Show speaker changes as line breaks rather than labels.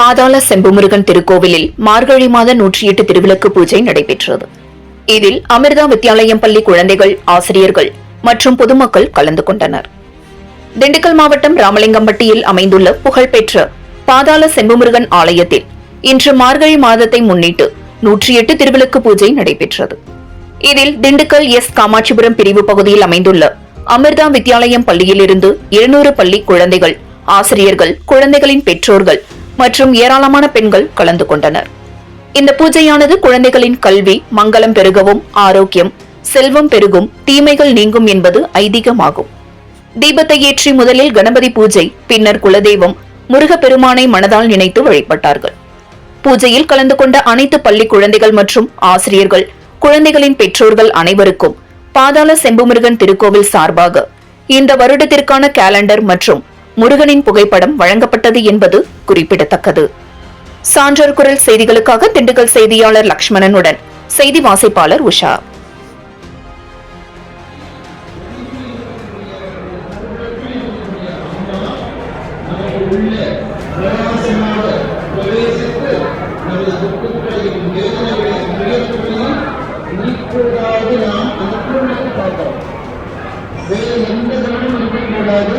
பாதாள செம்புமுருகன் திருக்கோவிலில் மார்கழி மாத நூற்றி எட்டு திருவிளக்கு பூஜை நடைபெற்றது. இதில் அமிர்தா வித்யாலயம் பள்ளி குழந்தைகள் ஆசிரியர்கள் மற்றும் பொதுமக்கள் கலந்து கொண்டனர். திண்டுக்கல் மாவட்டம் ராமலிங்கம்பட்டியில் அமைந்துள்ள புகழ்பெற்ற பாதாள செம்புமுருகன் ஆலயத்தில் இன்று மார்கழி மாதத்தை முன்னிட்டு நூற்றி எட்டு திருவிளக்கு பூஜை நடைபெற்றது. இதில் திண்டுக்கல் எஸ். காமாட்சிபுரம் பிரிவு பகுதியில் அமைந்துள்ள அமிர்தா வித்யாலயம் பள்ளியிலிருந்து இருநூறு பள்ளி குழந்தைகள் ஆசிரியர்கள் குழந்தைகளின் பெற்றோர்கள் மற்றும் ஏராளமான பெண்கள் கலந்து கொண்டனர். இந்த பூஜையானது குழந்தைகளின் கல்வி மங்களம் பெருகவும் ஆரோக்கியம் செல்வம் பெருகும் தீமைகள் நீங்கும் என்பது ஐதீகமாகும். தீபத்தை ஏற்றி முதலில் கணபதி பூஜை பின்னர் குலதெய்வம் முருகப்பெருமானை மனதால் நினைத்து வழிபட்டார்கள். பூஜையில் கலந்து கொண்ட அனைத்து பள்ளி குழந்தைகள் மற்றும் ஆசிரியர்கள் குழந்தைகளின் பெற்றோர்கள் அனைவருக்கும் பாதாள செம்புமுருகன் திருக்கோவில் சார்பாக இந்த வருடத்திற்கான கேலண்டர் மற்றும் முருகனின் புகைப்படம் வழங்கப்பட்டது என்பது குறிப்பிடத்தக்கது. சான்றர் குரல் செய்திகளுக்காக திண்டுக்கல் செய்தியாளர் லக்ஷ்மணனுடன் செய்தி வாசிப்பாளர் உஷா.
இப்பொழுதாவது நாம் அனுகூலத்தை பார்க்கிறோம். வேறு எந்த கவனம் இருக்கக்கூடாது.